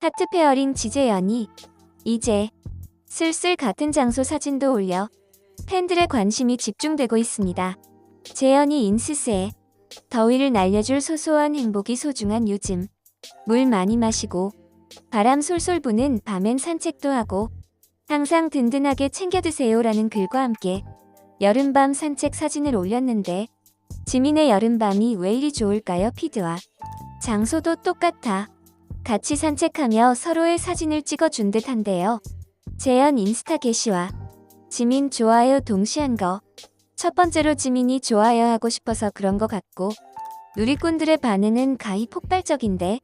하트 페어링 지재현이 이제 슬슬 같은 장소 사진도 올려 팬들의 관심이 집중되고 있습니다. 재현이 인스스에 더위를 날려줄 소소한 행복이 소중한 요즘. 물 많이 마시고 바람 솔솔 부는 밤엔 산책도 하고 항상 든든하게 챙겨 드세요 라는 글과 함께 여름밤 산책 사진을 올렸는데 지민의 여름밤이 왜 이리 좋을까요 피드와? 장소도 똑같아 같이 산책하며 서로의 사진을 찍어준 듯 한데요. 재현 인스타 게시와 지민 좋아요 동시한 거. 첫 번째로 지민이 좋아요 하고 싶어서 그런 것 같고 누리꾼들의 반응은 가히 폭발적인데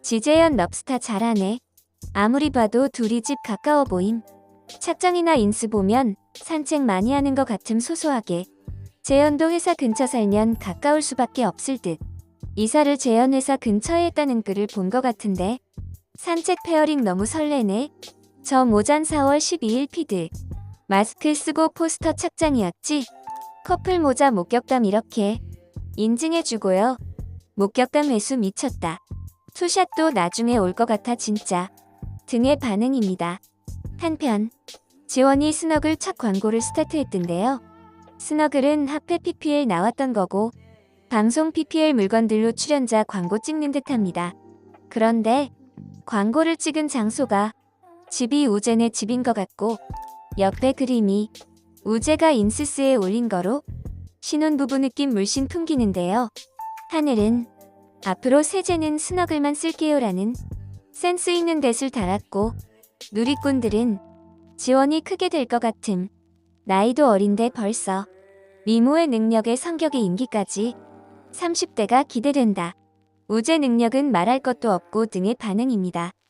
지재현 럽스타 잘하네. 아무리 봐도 둘이 집 가까워 보임. 착장이나 인스 보면 산책 많이 하는 것 같음 소소하게. 재현도 회사 근처 살면 가까울 수밖에 없을 듯. 이사를 재현 회사 근처에 했다는 글을 본 것 같은데 산책 페어링 너무 설레네. 저 모잔 4월 12일 피드. 마스크 쓰고 포스터 착장이었지? 커플 모자 목격담 이렇게 인증해주고요. 목격담 회수 미쳤다. 투샷도 나중에 올 것 같아 진짜. 등의 반응입니다. 한편 지원이 스너글 첫 광고를 스타트했던데요. 스너글은 하페 PPL 나왔던 거고 방송 PPL 물건들로 출연자 광고 찍는 듯합니다. 그런데 광고를 찍은 장소가 집이 우젠의 집인 것 같고 옆에 그림이 우제가 인스스에 올린 거로 신혼부부 느낌 물씬 풍기는데요. 하늘은 앞으로 세제는 스너글만 쓸게요라는 센스 있는 댓을 달았고 누리꾼들은 지원이 크게 될 것 같음. 나이도 어린데 벌써 미모의 능력에 성격의 임기까지 30대가 기대된다. 우제 능력은 말할 것도 없고 등의 반응입니다.